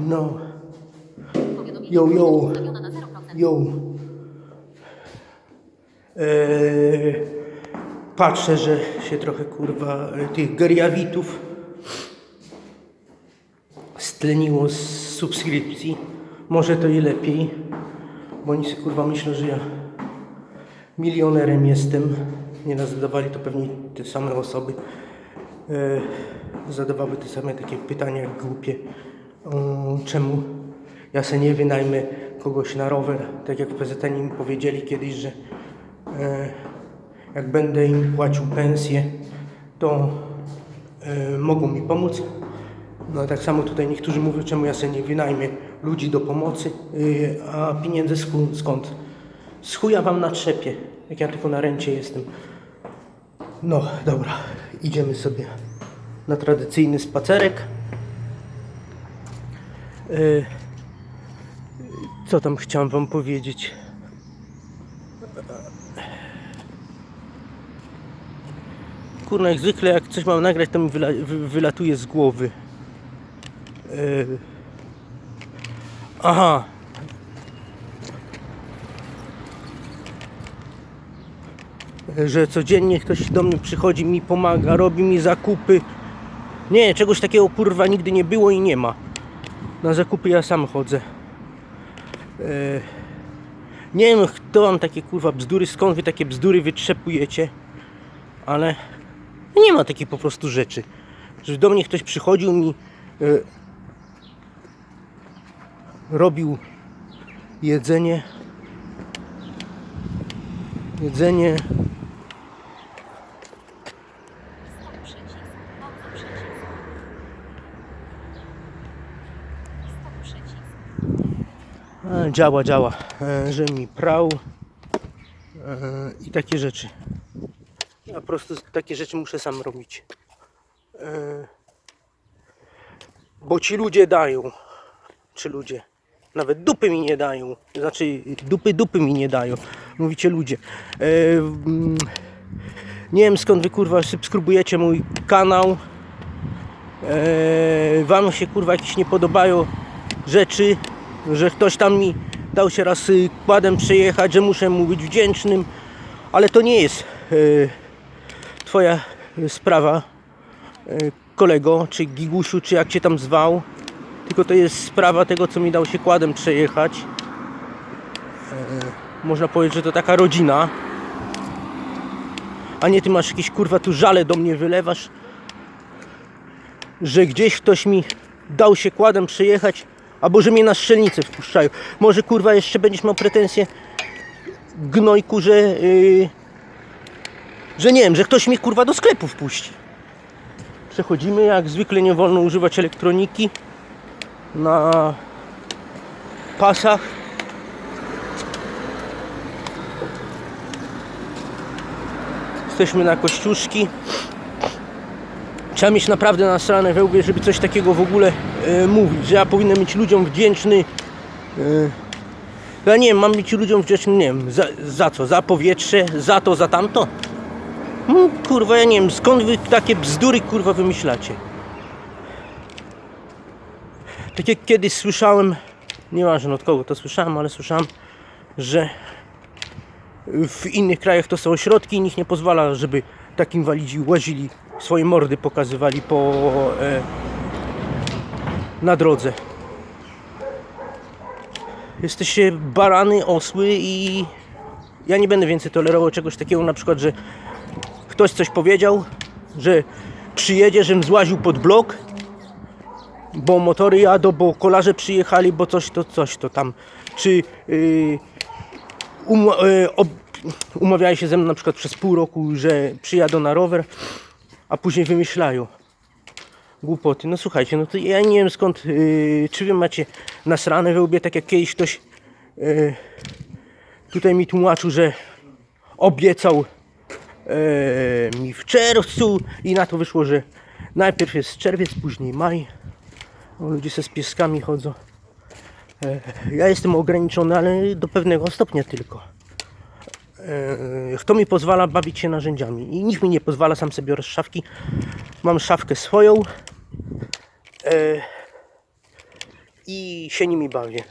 No. Yo, yo. Ustawiona na 0%. yo. Eee, patrzę, że się trochę kurwa tych geriawitów stleniło z subskrypcji. Może to i lepiej, bo oni sobie kurwa myślą, że ja milionerem jestem. Nieraz zadawali to pewnie te same osoby. E, zadawały te same takie pytania głupie. O, czemu ja se nie wynajmę kogoś na rower, tak jak w PZN mi powiedzieli kiedyś, że e, jak będę im płacił pensję, to e, mogą mi pomóc. No tak samo tutaj niektórzy mówią, czemu ja sobie nie wynajmę ludzi do pomocy, e, a pieniądze sk- skąd? Z chuja wam na trzepie, jak ja tylko na rencie jestem. No, dobra, idziemy sobie na tradycyjny spacerek. Yy, co tam chciałem wam powiedzieć? Kurna, jak zwykle jak coś mam nagrać, to mi wyla- wy- wylatuje z głowy. Yy. Aha. Że codziennie ktoś do mnie przychodzi, mi pomaga, robi mi zakupy. Nie, czegoś takiego kurwa nigdy nie było i nie ma. Na zakupy ja sam chodzę. E, Nie wiem, kto wam takie kurwa bzdury, skąd wy takie bzdury wytrzepujecie, ale nie ma takiej po prostu rzeczy. Że do mnie ktoś przychodził mi e, robił jedzenie jedzenie działa, działa, e, że mi prał e, i takie rzeczy. Ja po prostu takie rzeczy muszę sam robić. E, Bo ci ludzie dają, czy ludzie, nawet dupy mi nie dają, znaczy dupy dupy mi nie dają, mówicie ludzie. Mm, Nie wiem skąd wy kurwa subskrybujecie mój kanał. Wam się kurwa jakieś nie podobają rzeczy, że ktoś tam mi dał się raz y, kładem przejechać, że muszę mu być wdzięcznym, ale to nie jest e, Twoja y, sprawa, kolego, czy Gigusiu, czy jak cię tam zwał, tylko to jest sprawa tego, co mi dał się kładem przejechać. Można powiedzieć, że to taka rodzina, a nie ty masz jakieś kurwa tu żale do mnie wylewasz, że gdzieś ktoś mi dał się kładem przejechać, albo że mnie na strzelnicę wpuszczają. Może kurwa jeszcze będziesz miał pretensje gnojku, że yy, że nie wiem, że ktoś mnie kurwa do sklepu wpuści. Przechodzimy, jak zwykle nie wolno używać elektroniki na pasach. Jesteśmy na Kościuszki. Trzeba mieć naprawdę nasrane we łbie, żeby coś takiego w ogóle e, mówić, że ja powinienem być ludziom wdzięczny. E, ja nie wiem, mam być ludziom wdzięczny, nie wiem, za, za co? Za powietrze, za to, za tamto? No, kurwa, ja nie wiem, skąd wy takie bzdury, kurwa, wymyślacie? Tak jak kiedyś słyszałem, nieważne od kogo to słyszałem, ale słyszałem, że w innych krajach to są ośrodki i nikt nie pozwala, żeby tak inwalidzi łazili, swoje mordy pokazywali po e, na drodze. Jesteście barany, osły i ja nie będę więcej tolerował czegoś takiego, na przykład, że ktoś coś powiedział, że przyjedzie, żebym złaził pod blok, bo motory jadą, bo kolarze przyjechali, bo coś to, coś to tam. Czy yy, um, e, ob, umawiali się ze mną na przykład przez pół roku, że przyjadą na rower, a później wymyślają głupoty. No słuchajcie, no to ja nie wiem skąd, yy, czy wy macie nasrane we łbie, tak jak kiedyś ktoś yy, tutaj mi tłumaczył, że obiecał mi w czerwcu i na to wyszło, że najpierw jest czerwiec, później maj. O, ludzie se z pieskami chodzą. E, Ja jestem ograniczony, ale do pewnego stopnia tylko. E, Kto mi pozwala bawić się narzędziami? I nikt mi nie pozwala, sam sobie biorę szafki. Mam szafkę swoją. E, i się nimi bawię.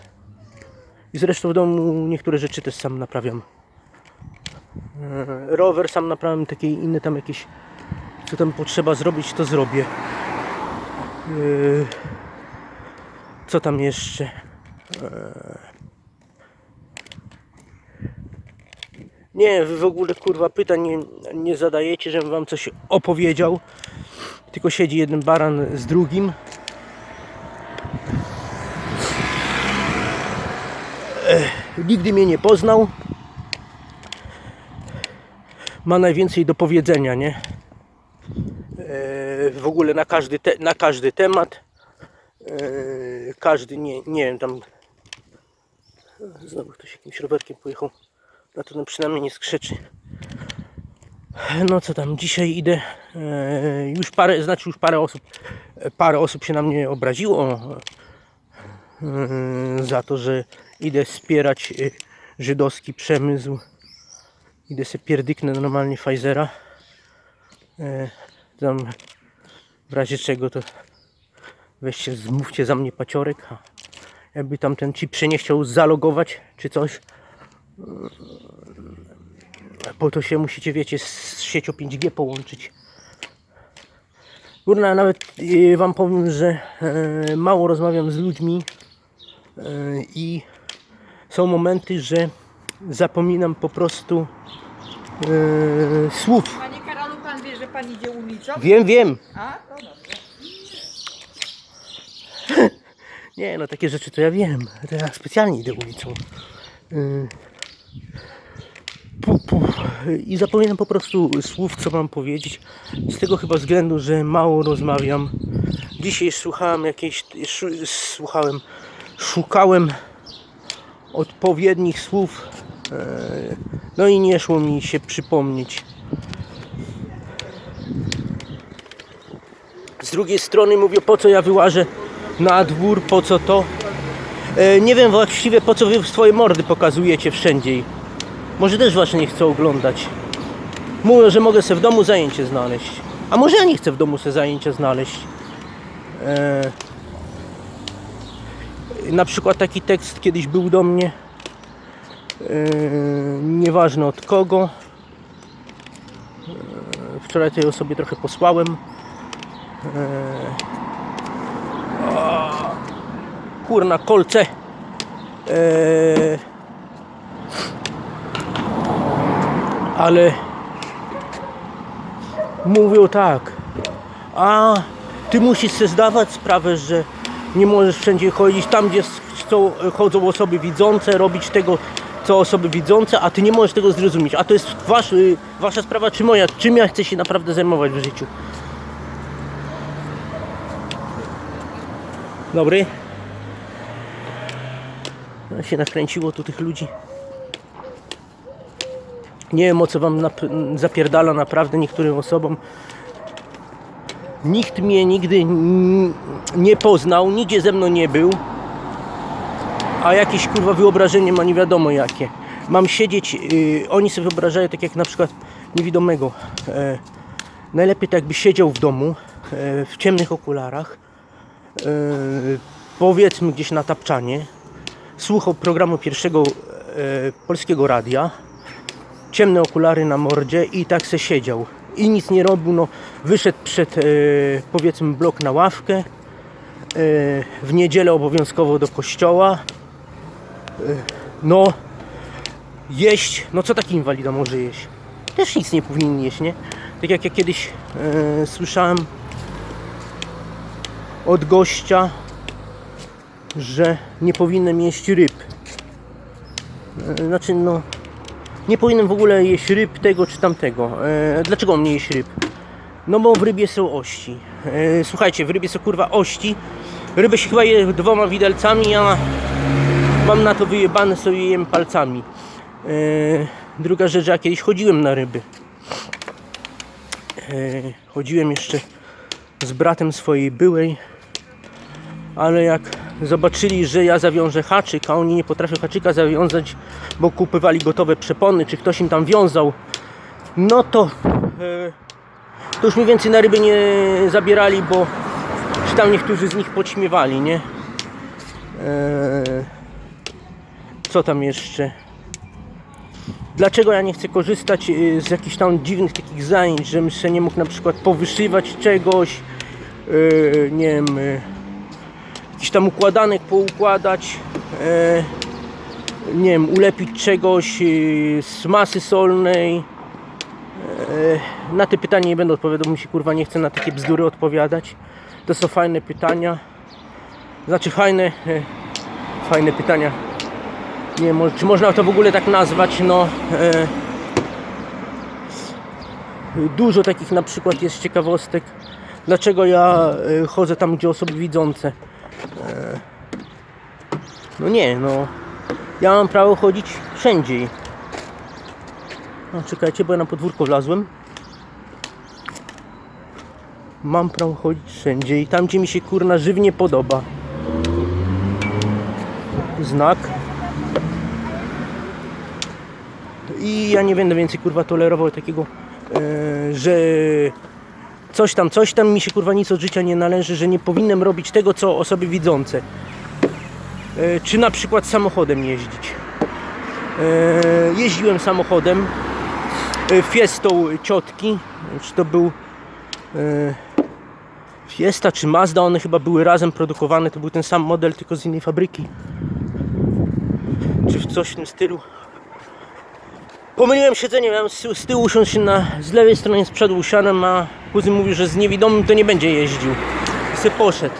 I zresztą w domu niektóre rzeczy też sam naprawiam. Rower sam naprawiam, takie inne tam jakieś, co tam potrzeba zrobić, to zrobię. Co tam jeszcze? E, Nie, wy w ogóle kurwa pytań nie, nie zadajecie, żebym wam coś opowiedział. Tylko siedzi jeden baran z drugim. Nigdy mnie nie poznał. Ma najwięcej do powiedzenia, nie? E, w ogóle na każdy, te, na każdy temat. E, każdy, nie, nie wiem, tam. Znowu ktoś jakimś rowerkiem pojechał. Na to tam przynajmniej nie skrzeczy. No co tam, dzisiaj idę. E, już parę, znaczy już parę osób, parę osób się na mnie obraziło e, za to, że idę wspierać e, żydowski przemysł. Idę sobie pierdyknę normalnie Pfizera. Tam w razie czego to weźcie, zmówcie za mnie paciorek. Jakby tam ten chip się nie chciał zalogować czy coś, po to się musicie, wiecie, z siecią 5G połączyć. Kurna, nawet e, wam powiem, że e, mało rozmawiam z ludźmi e, i są momenty, że zapominam po prostu słów. Panie Karolu, pan wie, że pan idzie ulicą? Wiem, wiem. A, to dobrze. Nie, no takie rzeczy to ja wiem. To ja specjalnie idę ulicą. Yy. I zapominam po prostu słów, co mam powiedzieć. Z tego chyba względu, że mało rozmawiam. Dzisiaj słuchałem jakiejś. Szu, słuchałem. Szukałem odpowiednich słów. Yy. No i nie szło mi się przypomnieć. Z drugiej strony mówię, po co ja wyłażę na dwór, po co to. E, nie wiem właściwie po co wy swoje mordy pokazujecie wszędzie. Może też was nie chcę oglądać. Mówią, że mogę sobie w domu zajęcie znaleźć. A może ja nie chcę w domu sobie zajęcia znaleźć. E, na przykład taki tekst kiedyś był do mnie. E, nieważne od kogo. E, wczoraj tej osobie trochę posłałem. Kurna kolce. Eee, ale mówią tak. A ty musisz sobie zdawać sprawę, że nie możesz wszędzie chodzić. Tam gdzie chcą, chodzą osoby widzące robić tego co osoby widzące, a ty nie możesz tego zrozumieć. A to jest wasz, y, wasza sprawa czy moja, czym ja chcę się naprawdę zajmować w życiu Dobry. No, się nakręciło tu tych ludzi. Nie wiem o co wam nap- zapierdala naprawdę niektórym osobom. Nikt mnie nigdy nie poznał, nigdzie ze mną nie był. A jakieś kurwa wyobrażenie ma nie wiadomo jakie. Mam siedzieć, yy, oni sobie wyobrażają tak jak na przykład niewidomego. E, najlepiej tak jakby siedział w domu e, w ciemnych okularach powiedzmy gdzieś na tapczanie, słuchał programu pierwszego e, polskiego radia, ciemne okulary na mordzie i tak se siedział. I nic nie robił, no wyszedł przed e, powiedzmy blok na ławkę, e, w niedzielę obowiązkowo do kościoła, e, no jeść, no co taki inwalida może jeść? Też nic nie powinien jeść, nie? Tak jak ja kiedyś e, słyszałem od gościa, że nie powinienem jeść ryb. E, Znaczy, no, nie powinienem w ogóle jeść ryb tego czy tamtego. E, dlaczego mnie jeść ryb? No bo w rybie są ości. E, słuchajcie, w rybie są kurwa ości. Rybę się chyba je dwoma widelcami, a mam na to wyjebane sobie jem palcami. Druga rzecz, ja kiedyś chodziłem na ryby. Chodziłem jeszcze z bratem swojej byłej, ale jak zobaczyli, że ja zawiążę haczyk, a oni nie potrafią haczyka zawiązać, bo kupywali gotowe przepony, czy ktoś im tam wiązał, no to, e, to już mi więcej na ryby nie zabierali, bo czy tam niektórzy z nich podśmiewali, nie? Eee, co tam jeszcze? Dlaczego ja nie chcę korzystać y, z jakichś tam dziwnych takich zajęć, żebym się nie mógł na przykład powyszywać czegoś, nie wiem, jakiś tam układanek poukładać, yy, nie wiem, ulepić czegoś yy, z masy solnej. Yy, na te pytania nie będę odpowiadał, mi się kurwa nie chce na takie bzdury odpowiadać. To są fajne pytania. Znaczy fajne, fajne pytania. Nie wiem, czy można to w ogóle tak nazwać, no e, dużo takich na przykład jest ciekawostek dlaczego ja e, chodzę tam gdzie osoby widzące e, no nie, no. Ja mam prawo chodzić wszędzie. No czekajcie, bo ja na podwórko wlazłem. Mam prawo chodzić wszędzie i tam gdzie mi się kurna żywnie podoba. Znak. I ja nie będę więcej kurwa tolerował takiego, e, że coś tam, coś tam mi się kurwa nic od życia nie należy, że nie powinienem robić tego, co osoby widzące. E, czy na przykład samochodem jeździć. E, jeździłem samochodem e, Fiestą ciotki, czy to był e, Fiesta czy Mazda, one chyba były razem produkowane, to był ten sam model, tylko z innej fabryki. Czy w coś w tym stylu. Pomyliłem siedzenie, miałem z, tyłu usiąść na, z lewej strony, z przodu usiadłem, a kuzyn mówił, że z niewidomym to nie będzie jeździł. Se poszedł.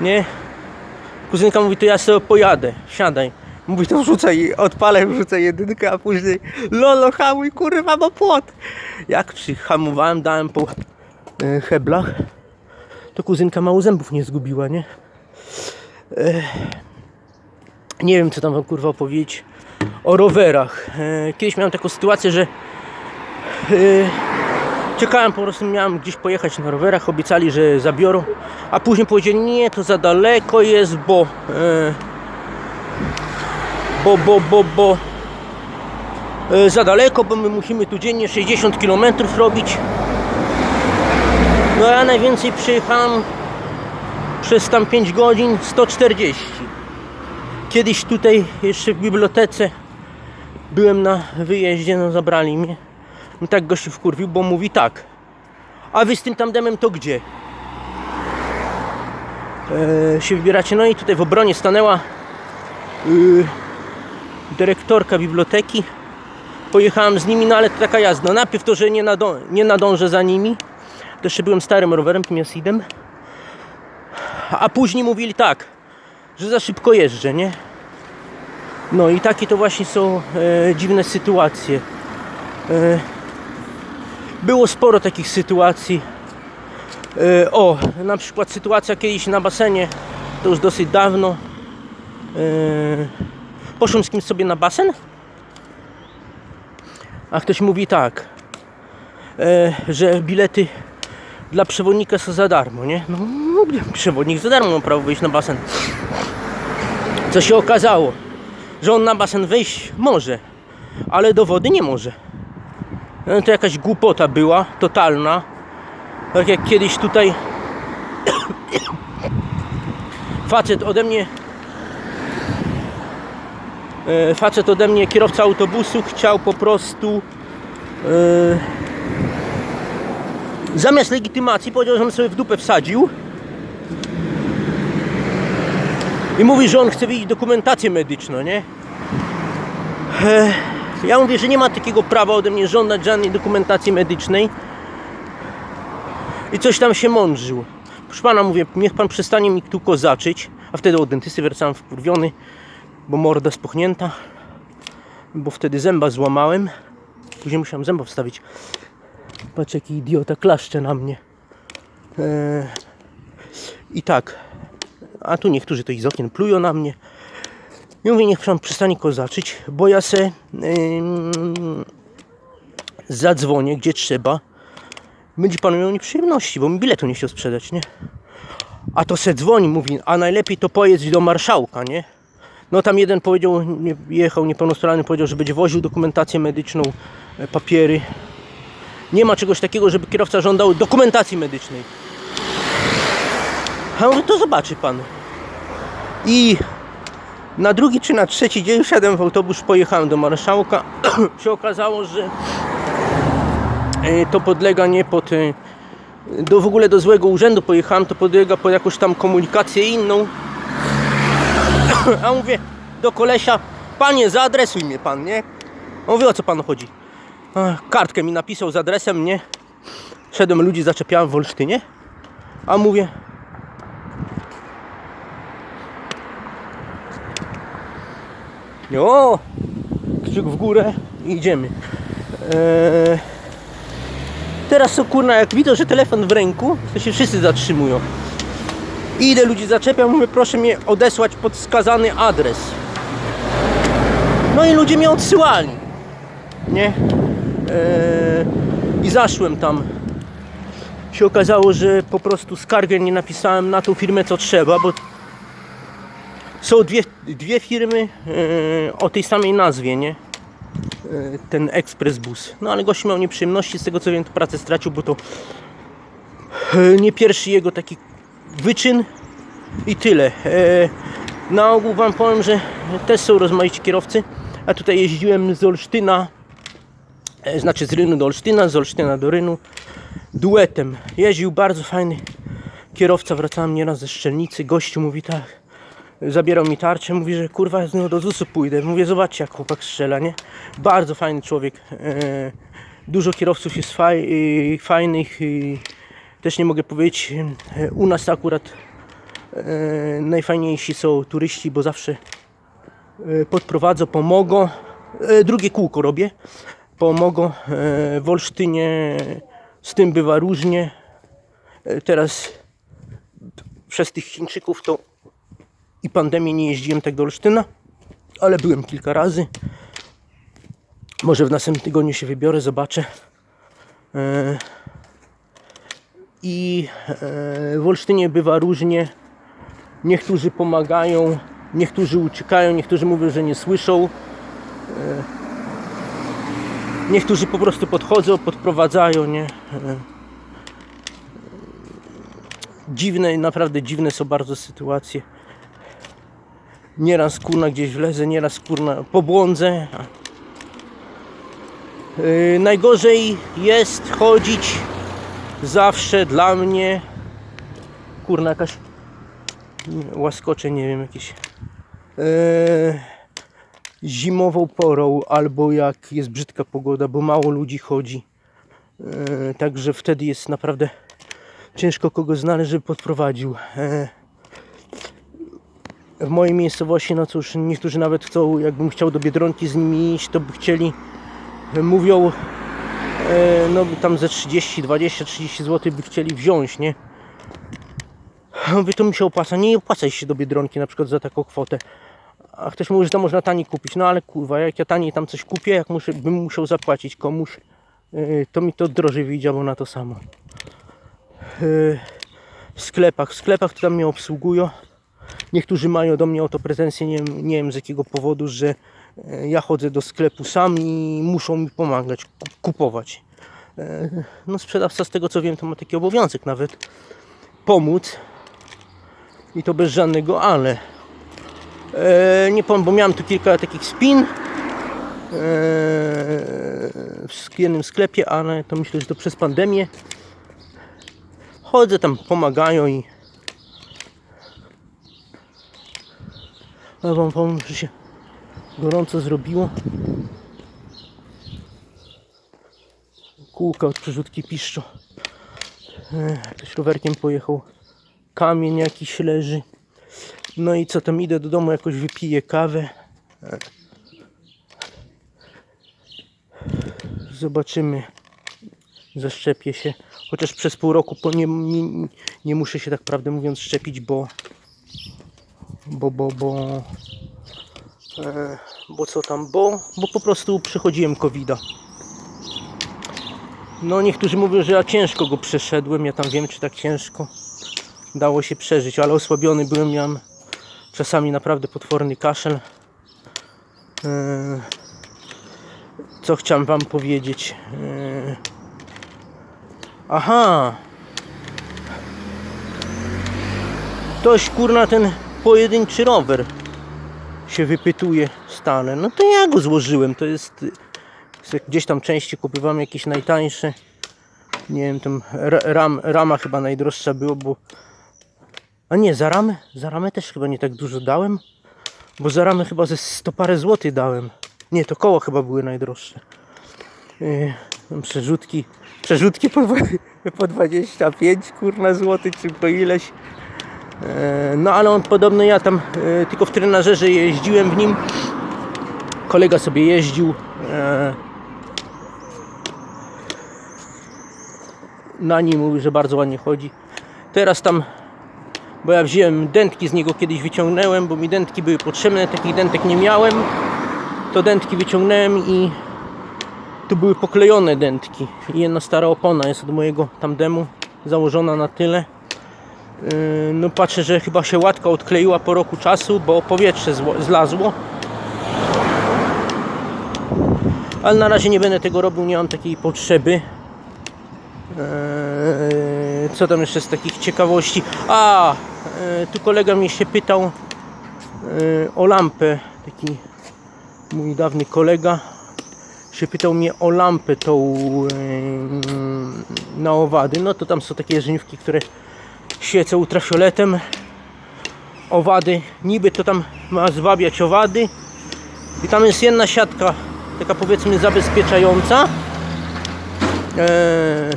Nie? Kuzynka mówi, to ja sobie pojadę, siadaj. Mówi, to wrzucaj, odpalę, wrzucę jedynkę, a później lolo, hamuj, kurwa, bo płot. Jak przyhamowałem, dałem po e, heblach, to kuzynka mało zębów nie zgubiła, nie? E, nie wiem, co tam wam kurwa opowiedzieć o rowerach. E, Kiedyś miałem taką sytuację, że czekałem po prostu, miałem gdzieś pojechać na rowerach, obiecali, że zabiorą, a później powiedzieli, nie, to za daleko jest, bo e, bo, bo, bo, bo e, za daleko, bo my musimy tu dziennie 60 km robić. No ja najwięcej przyjechałem przez tam 5 godzin 140. Kiedyś tutaj jeszcze w bibliotece byłem na wyjeździe, no zabrali mnie. No tak gościu wkurwił, bo mówi tak. A wy z tym tandemem to gdzie? E, się wybieracie. No i tutaj w obronie stanęła yy, dyrektorka biblioteki. Pojechałem z nimi, no ale to taka jazda. Najpierw to, że nie, nado- nie nadążę za nimi. Jeszcze byłem starym rowerem, tym jasidem. A później mówili tak, że za szybko jeżdżę, nie? No i takie to właśnie są e, dziwne sytuacje. E, było sporo takich sytuacji. E, o, na przykład sytuacja kiedyś na basenie, to już dosyć dawno. E, poszłem z kimś sobie na basen, a ktoś mówi tak, e, że bilety dla przewodnika są za darmo, nie? No, przewodnik za darmo ma prawo wyjść na basen. Co się okazało, że on na basen wejść może, ale do wody nie może. No to jakaś głupota była, totalna. Tak jak kiedyś tutaj facet ode mnie e, facet ode mnie, kierowca autobusu chciał po prostu e, zamiast legitymacji powiedział, żebym sobie w dupę wsadził i mówi, że on chce widzieć dokumentację medyczną, nie? Ja mówię, że nie ma takiego prawa ode mnie żądać żadnej dokumentacji medycznej i coś tam się mądrzył. Proszę pana, mówię, niech pan przestanie mi tu kozaczyć, a wtedy od dentysty wracałem wkurwiony, bo morda spuchnięta, bo wtedy zęba złamałem. Później musiałem zęba wstawić. Patrz jaki idiota klaszcze na mnie. Eee, I tak. A tu niektórzy to i z okien plują na mnie. I mówię, niech pan przestanie kozaczyć, bo ja se ym, zadzwonię gdzie trzeba. Będzie pan miał nieprzyjemności, bo mi biletu nie chciał sprzedać, nie? A to se dzwoni, mówi, a najlepiej to pojedź do marszałka, nie? No tam jeden powiedział, nie, jechał niepełnosprawny, powiedział, że będzie woził dokumentację medyczną, e, papiery. Nie ma czegoś takiego, żeby kierowca żądał dokumentacji medycznej. A ja mówię, to zobaczy pan. I na drugi czy na trzeci dzień wsiadłem w autobus, pojechałem do Marszałka. się okazało, że e, to podlega nie pod. e, Do, w ogóle do złego urzędu pojechałem, to podlega pod jakąś tam komunikację inną. A mówię do kolesia, panie, zaadresuj mnie pan, nie? On mówi, o co panu chodzi? Kartkę mi napisał z adresem, nie? Szedłem, ludzi zaczepiałem w Olsztynie. A mówię, O! Kciuk w górę i idziemy. Eee, teraz są kurna, jak widzą, że telefon w ręku, to się wszyscy zatrzymują. Idę, ludzi zaczepiam, mówię, proszę mnie odesłać pod wskazany adres. No i ludzie mnie odsyłali. Nie? Eee, I zaszłem tam. Się okazało, że po prostu skargę nie napisałem na tą firmę co trzeba, bo są dwie, dwie firmy e, o tej samej nazwie, nie? E, ten Express Bus. No ale gość miał nieprzyjemności, z tego co wiem, to pracę stracił, bo to e, nie pierwszy jego taki wyczyn i tyle. E, na ogół Wam powiem, że też są rozmaici kierowcy, a tutaj jeździłem z Olsztyna, e, znaczy z Rynu do Olsztyna, z Olsztyna do Rynu, duetem. Jeździł bardzo fajny kierowca, wracałem nieraz ze Szczelnicy, gościu mówi tak, zabierał mi tarczę, mówi, że kurwa z do ZUS-u pójdę. Mówię, zobaczcie jak chłopak strzela, nie? Bardzo fajny człowiek. E, dużo kierowców jest faj, fajnych. E, też nie mogę powiedzieć, e, u nas akurat e, najfajniejsi są turyści, bo zawsze podprowadzą, pomogą. Drugie kółko robię. Pomogą. W Olsztynie z tym bywa różnie. Teraz przez tych Chińczyków to i pandemię nie jeździłem tak do Olsztyna, ale byłem kilka razy. Może w następnym tygodniu się wybiorę, zobaczę. E, I e, w Olsztynie bywa różnie. Niektórzy pomagają, niektórzy uciekają, niektórzy mówią, że nie słyszą. E, Niektórzy po prostu podchodzą, podprowadzają, nie? Dziwne, naprawdę dziwne są bardzo sytuacje nieraz kurna gdzieś wlezę, nieraz kurna pobłądzę. Yy, najgorzej jest chodzić zawsze dla mnie kurna jakaś łaskocze, nie wiem, jakieś yy, zimową porą albo jak jest brzydka pogoda, bo mało ludzi chodzi. Yy, także wtedy jest naprawdę ciężko kogo znaleźć, żeby podprowadził. Yy, w mojej miejscowości, no cóż, niektórzy nawet chcą, jakbym chciał do Biedronki z nimi iść, to by chcieli, mówią, e, no tam ze 30, 20, 30 zł by chcieli wziąć, nie? Mówię, to mi się opłaca. Nie opłaca się do Biedronki na przykład za taką kwotę. A ktoś mówi, że to można taniej kupić. No ale kurwa, jak ja taniej tam coś kupię, jak muszę, bym musiał zapłacić komuś, e, to mi to drożej wyjdzie, albo na to samo. E, W sklepach, w sklepach to tam mnie obsługują. Niektórzy mają do mnie o to pretensje, nie, nie wiem z jakiego powodu, że e, ja chodzę do sklepu sam i muszą mi pomagać, ku- kupować. E, No sprzedawca z tego co wiem to ma taki obowiązek nawet pomóc i to bez żadnego ale. E, Nie powiem, bo miałem tu kilka takich spin w jednym sklepie, ale to myślę, że to przez pandemię. Chodzę tam, pomagają i Ale wam powiem, że się gorąco zrobiło. Kółka od przerzutki piszczą. E, Ktoś rowerkiem pojechał. Kamień jakiś leży. No i co tam idę do domu, jakoś wypiję kawę. Zobaczymy. Zaszczepię się. Chociaż przez pół roku nie, nie, nie muszę się tak prawdę mówiąc szczepić, bo bo, bo, bo, e, bo co tam, bo, bo po prostu przechodziłem covid -a. No niektórzy mówią, że ja ciężko go przeszedłem, ja tam wiem czy tak ciężko dało się przeżyć, ale osłabiony byłem, miałem czasami naprawdę potworny kaszel. E, co chciałem wam powiedzieć? E, aha! Ktoś kurna ten pojedynczy rower się wypytuje stale. No to ja go złożyłem. To jest gdzieś tam części kupywałem jakieś najtańsze. Nie wiem, tam ra- ram, rama chyba najdroższa było, bo. A nie, za ramę? Za ramę też chyba nie tak dużo dałem. Bo za ramę chyba ze 100 parę złotych dałem. Nie, to koło chyba były najdroższe. Yy, przerzutki. Przerzutki po, po 25 kurna złotych, czy po ileś. E, No ale on podobno ja tam e, tylko w trenażerze jeździłem w nim. Kolega sobie jeździł. e, Na nim mówił, że bardzo ładnie chodzi. Teraz tam, bo ja wziąłem dętki z niego kiedyś wyciągnąłem, bo mi dętki były potrzebne, takich dętek nie miałem. To dętki wyciągnąłem i tu były poklejone dętki. I jedna stara opona jest od mojego tamdemu założona na tyle. Yy, No patrzę, że chyba się łatka odkleiła po roku czasu, bo powietrze zło- zlazło. Ale na razie nie będę tego robił, nie mam takiej potrzeby. Eee, Co tam jeszcze z takich ciekawości? A, e, tu kolega mnie się pytał o lampę. Taki mój dawny kolega się pytał mnie o lampę tą na owady. No to tam są takie żniwki, które świecą ultrafioletem. Owady, niby to tam ma zwabiać owady. I tam jest jedna siatka, taka powiedzmy zabezpieczająca. Eee,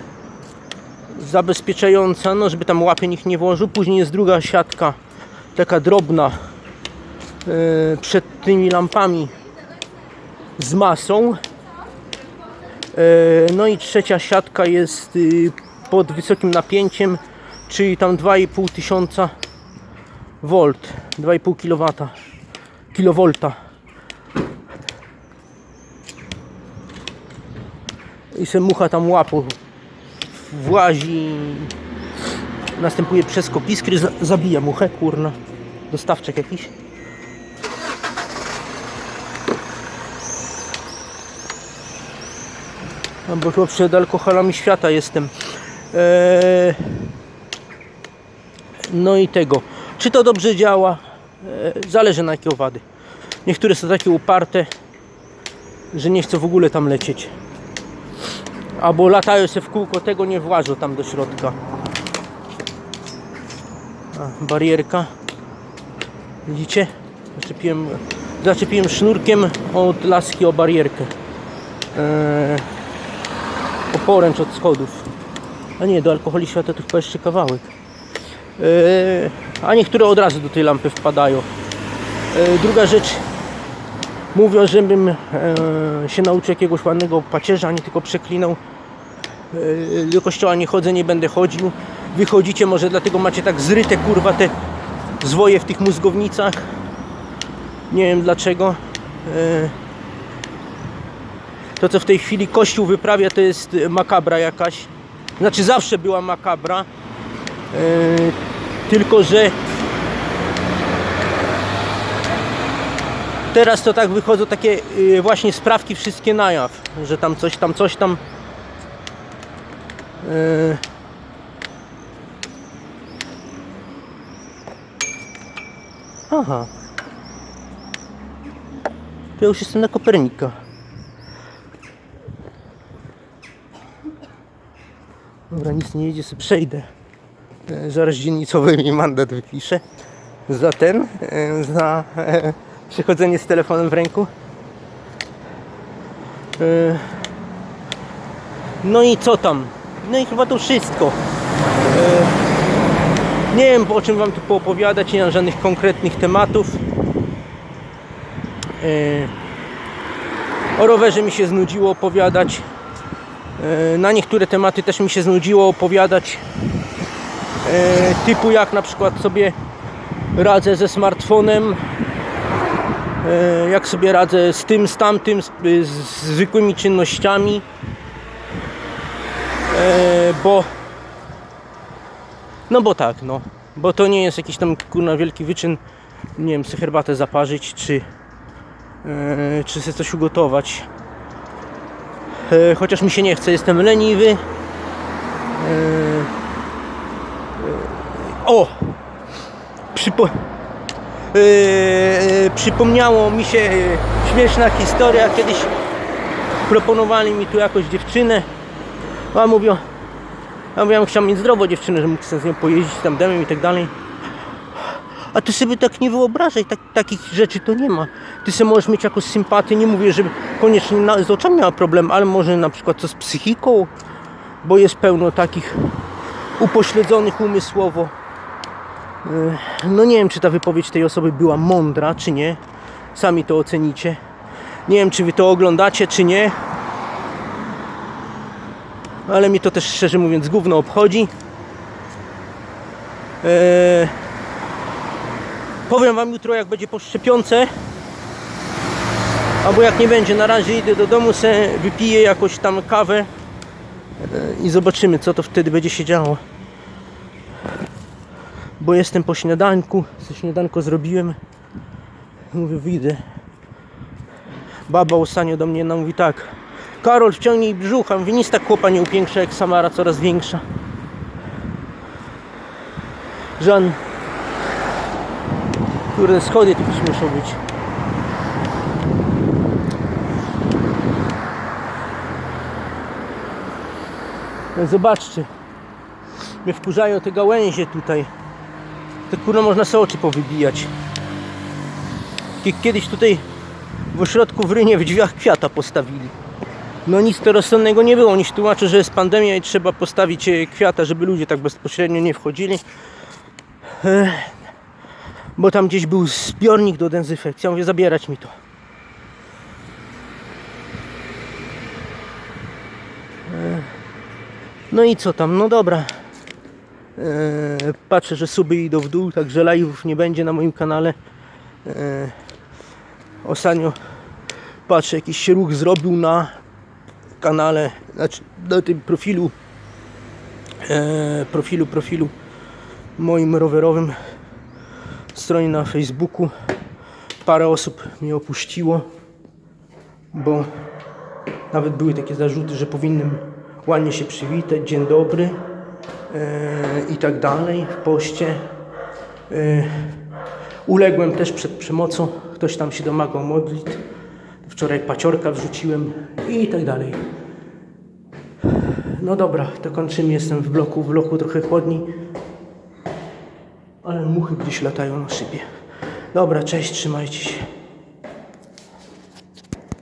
zabezpieczająca, no żeby tam łapie nikt nie włożył. Później jest druga siatka, taka drobna, e, przed tymi lampami z masą. E, No i trzecia siatka jest y, pod wysokim napięciem, czyli tam 2,5 tysiąca volt, 2,5 kW, kilowolta. I se mucha tam łapu włazi, następuje przeskok iskry, za- zabija muchę, kurna. Dostawczek jakiś. No bo chyba przed alkoholami świata jestem. Eee, no i tego. Czy to dobrze działa? Eee, zależy na jakie owady. Niektóre są takie uparte, że nie chcą w ogóle tam lecieć. Albo latają się w kółko, tego nie włażą tam do środka. A, barierka. Widzicie? Zaczepiłem, zaczepiłem sznurkiem od laski o barierkę. Eee, od schodów. A nie, do alkoholi świata to chyba jeszcze kawałek. Eee, a niektóre od razu do tej lampy wpadają. Eee, druga rzecz. Mówią, żebym e, się nauczył jakiegoś ładnego pacierza, a nie tylko przeklinał. E, do kościoła nie chodzę, nie będę chodził. Wychodzicie, może dlatego macie tak zryte kurwa te zwoje w tych mózgownicach. Nie wiem dlaczego. To co w tej chwili Kościół wyprawia to jest makabra jakaś. Znaczy zawsze była makabra. Tylko, że teraz to tak wychodzą takie y, właśnie sprawki wszystkie na jaw, że tam coś tam, coś tam. Y, Aha. To ja już jestem na Kopernika. Dobra, nic nie jedzie, sobie przejdę. E, Zaraz dzielnicowy mi mandat wypiszę. Za ten, e, za e, przychodzenie z telefonem w ręku. E, No i co tam? No i chyba to wszystko. Nie wiem o czym wam tu poopowiadać, nie mam żadnych konkretnych tematów. O rowerze mi się znudziło opowiadać. Na niektóre tematy też mi się znudziło opowiadać. E, Typu jak na przykład sobie radzę ze smartfonem, e, jak sobie radzę z tym, z tamtym, z, zwykłymi czynnościami, e, bo no bo tak, no, bo to nie jest jakiś tam kurna wielki wyczyn, nie wiem, sobie herbatę zaparzyć, czy czy sobie coś ugotować. Chociaż mi się nie chce, jestem leniwy. O! Przypo... Yy, przypomniało mi się yy, śmieszna historia. Kiedyś proponowali mi tu jakąś dziewczynę. A mówią, a mówię, ja chciałem mieć zdrowo dziewczynę, że mógł sobie z nią pojeździć tam demem i tak dalej. A ty sobie tak nie wyobrażaj, tak, takich rzeczy to nie ma. Ty sobie możesz mieć jakąś sympatię, nie mówię, żeby koniecznie na, z oczami miała problem, ale może na przykład co z psychiką, bo jest pełno takich upośledzonych umysłowo. Yy, No nie wiem, czy ta wypowiedź tej osoby była mądra, czy nie. Sami to ocenicie. Nie wiem, czy wy to oglądacie, czy nie. Ale mi to też szczerze mówiąc gówno obchodzi. Eee, powiem wam jutro jak będzie po szczepionce. Albo jak nie będzie, na razie idę do domu, se wypiję jakąś tam kawę eee, i zobaczymy co to wtedy będzie się działo. Bo jestem po śniadanku, co śniadanko zrobiłem. Mówię, wyjdę. Baba ostatnio do mnie no, mówi tak. Karol, wciągnij brzucha. Mówi, nic tak chłopa nie upiększa jak Samara, coraz większa. Żan. Kurde, schody tu muszą być. No Zobaczcie. Mnie wkurzają te gałęzie tutaj. To kurno można sobie oczy powybijać. Kie- Kiedyś tutaj w ośrodku w Rynie w drzwiach kwiata postawili. No nic to rozsądnego nie było. Oni się tłumaczą, że jest pandemia i trzeba postawić e, kwiata, żeby ludzie tak bezpośrednio nie wchodzili. Bo tam gdzieś był zbiornik do dezynfekcji. Ja mówię, zabierać mi to. No i co tam? No dobra. Eee, patrzę, że suby idą w dół, także live'ów nie będzie na moim kanale. Eee, ostatnio patrzę, jakiś się ruch zrobił na kanale, znaczy na tym profilu, eee, profilu, profilu moim rowerowym stronie na Facebooku. Parę osób mnie opuściło, bo nawet były takie zarzuty, że powinienem ładnie się przywitać, dzień dobry e, i tak dalej w poście. E, uległem też przed przemocą, ktoś tam się domagał modlitw. Wczoraj paciorka wrzuciłem i tak dalej. No dobra, to kończymy. Jestem w bloku, w bloku trochę chłodniej, ale muchy gdzieś latają na szybie. Dobra, cześć, trzymajcie się.